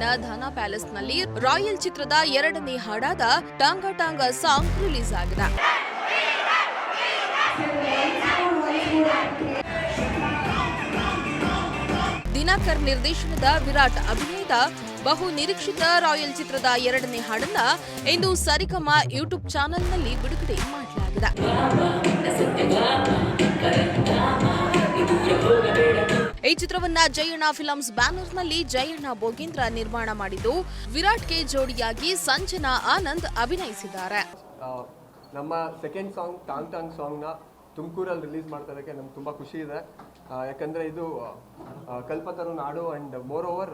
ಪ್ಯಾಲೇಸ್ನಲ್ಲಿ royal ಚಿತ್ರದ ಎರಡನೇ ಹಾಡಾದ tonga tonga song release ಆಗಿದೆ. ದಿನಾಕರ್ ನಿರ್ದೇಶನದ ವಿರಾಟ್ ಅಭಿನಯದ ಬಹು ನಿರೀಕ್ಷಿತ ರಾಯಲ್ ಚಿತ್ರದ ಎರಡನೇ ಹಾಡನ್ನ ಇಂದು ಸರಿಗಮ ಯೂಟ್ಯೂಬ್ ಚಾನೆಲ್ನಲ್ಲಿ ಬಿಡುಗಡೆ ಮಾಡಲಾಗಿದೆ. ಚಿತ್ರವನ್ನ ಜಯಣ್ಣ ಫಿಲಮ್ಸ್ ಬ್ಯಾನರ್ನಲ್ಲಿ ಜಯಣ್ಣ ಬೋಗೇಂದ್ರ ನಿರ್ಮಾಣ ಮಾಡಿದ್ದು. ವಿರಾಟ್ ಕೆ ಜೋಡಿಯಾಗಿ ಸಂಜನಾ ಆನಂದ್ ಅಭಿನಯಿಸಿದ್ದಾರೆ. ನಮ್ಮ ಸೆಕೆಂಡ್ ಸಾಂಗ್ ಟಾಂಗ್ ಟಾಂಗ್ ಸಾಂಗ್ನ ತುಮಕೂರಲ್ಲಿ ರಿಲೀಸ್ ಮಾಡ್ತಾ ಇದಕ್ಕೆ ನಮ್ಗೆ ತುಂಬ ಖುಷಿ ಇದೆ. ಯಾಕಂದರೆ ಇದು ಕಲ್ಪತರು ನಾಡು ಆ್ಯಂಡ್ ಮೋರ್ ಓವರ್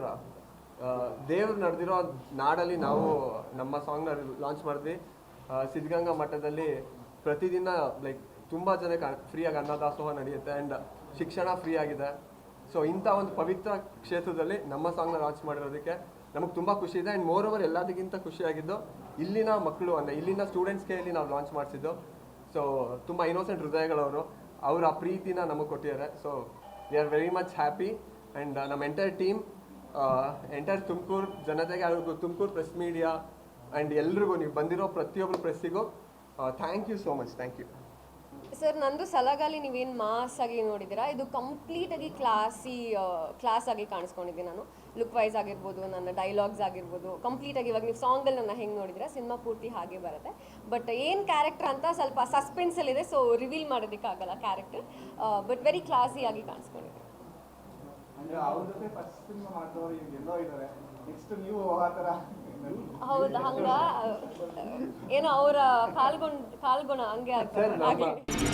ದೇವ್ರು ನಡೆದಿರೋ ನಾಡಲ್ಲಿ ನಾವು ನಮ್ಮ ಸಾಂಗ್ನ ಲಾಂಚ್ ಮಾಡಿದ್ವಿ. ಸಿದ್ಧಗಂಗಾ ಮಠದಲ್ಲಿ ಪ್ರತಿದಿನ ಲೈಕ್ ತುಂಬ ಜನಕ್ಕೆ ಫ್ರೀಯಾಗಿ ಅನ್ನದಾಸೋಹ ನಡೆಯುತ್ತೆ ಆ್ಯಂಡ್ ಶಿಕ್ಷಣ ಫ್ರೀ ಆಗಿದೆ. ಸೊ ಇಂಥ ಒಂದು ಪವಿತ್ರ ಕ್ಷೇತ್ರದಲ್ಲಿ ನಮ್ಮ ಸಾಂಗ್ನ ಲಾಂಚ್ ಮಾಡಿರೋದಕ್ಕೆ ನಮಗೆ ತುಂಬ ಖುಷಿ ಇದೆ. ಆ್ಯಂಡ್ ಮೋರ್ ಓವರ್ ಎಲ್ಲದಕ್ಕಿಂತ ಖುಷಿಯಾಗಿದ್ದು ಇಲ್ಲಿನ ಮಕ್ಕಳು ಅಂದರೆ ಇಲ್ಲಿನ ಸ್ಟೂಡೆಂಟ್ಸ್ ಕೈಯಲ್ಲಿ ನಾವು ಲಾಂಚ್ ಮಾಡಿಸಿದ್ದು. ಸೊ ತುಂಬ ಇನ್ನೋಸೆಂಟ್ ಹೃದಯಗಳವರು, ಅವರ ಆ ಪ್ರೀತಿನ ನಮಗೆ ಕೊಟ್ಟಿದ್ದಾರೆ. So we are very much happy and ನಮ್ಮ ಎಂಟೈರ್ ಟೀಮ್ ಎಂಟೈರ್ ತುಮಕೂರು ಜನತೆಗೆ, ಅವ್ರಿಗೂ ತುಮಕೂರು ಪ್ರೆಸ್ ಮೀಡಿಯಾ ಆ್ಯಂಡ್ ಎಲ್ರಿಗೂ ನೀವು ಬಂದಿರೋ ಪ್ರತಿಯೊಬ್ಬರು ಪ್ರೆಸ್ಸಿಗೂ thank you so much thank you sir, ನಂದು ಸಲಗಾಲಿ ನೀವೇನು ಮಾಸ್ ಆಗಿ ನೋಡಿದ್ದೀರಾ? ಇದು ಕಂಪ್ಲೀಟ್ ಆಗಿ ಕ್ಲಾಸಿ ಕ್ಲಾಸ್ ಆಗಿ ಕಾಣಿಸ್ಕೊಂಡಿದ್ದೀನಿ ನಾನು. ಲುಕ್ ವೈಸ್ ಆಗಿರ್ಬೋದು, ನನ್ನ ಡೈಲಾಗ್ಸ್ ಆಗಿರ್ಬೋದು. ಕಂಪ್ಲೀಟ್ ಆಗಿ ಇವಾಗ ನೀವು ಸಾಂಗಲ್ಲಿ ನನ್ನ ಹೆಂಗೆ ನೋಡಿದ್ರೆ ಸಿನಿಮಾ ಪೂರ್ತಿ ಹಾಗೆ ಬರುತ್ತೆ. ಬಟ್ ಏನು ಕ್ಯಾರೆಕ್ಟರ್ ಅಂತ ಸ್ವಲ್ಪ ಸಸ್ಪೆನ್ಸಲ್ಲಿದೆ ಸೊ ರಿವೀಲ್ ಮಾಡೋದಕ್ಕಾಗಲ್ಲ ಕ್ಯಾರೆಕ್ಟರ್ ಬಟ್ ವೆರಿ ಕ್ಲಾಸಿ ಆಗಿ ಕಾಣಿಸ್ಕೊಂಡಿದ್ದೀನಿ. ಅಂದ್ರೆ ಅವ್ರ ಜೊತೆ ಫಸ್ಟ್ ಫಿಲ್ಮ್ ಮಾಡಿದವರು ಈಗ ಎಲ್ಲೋ ಇದ್ದಾರೆ ನೆಕ್ಸ್ಟ್ ನೀವು ಆ ಥರ ಹೌದು ಹಂಗ ಏನೋ ಅವರ ಕಾಲ್ಗೊಂಡ್ ಕಾಲ್ಗುಣ ಹಂಗೆ ಆಗ್ತಾರೆ ಆಗ್ತದೆ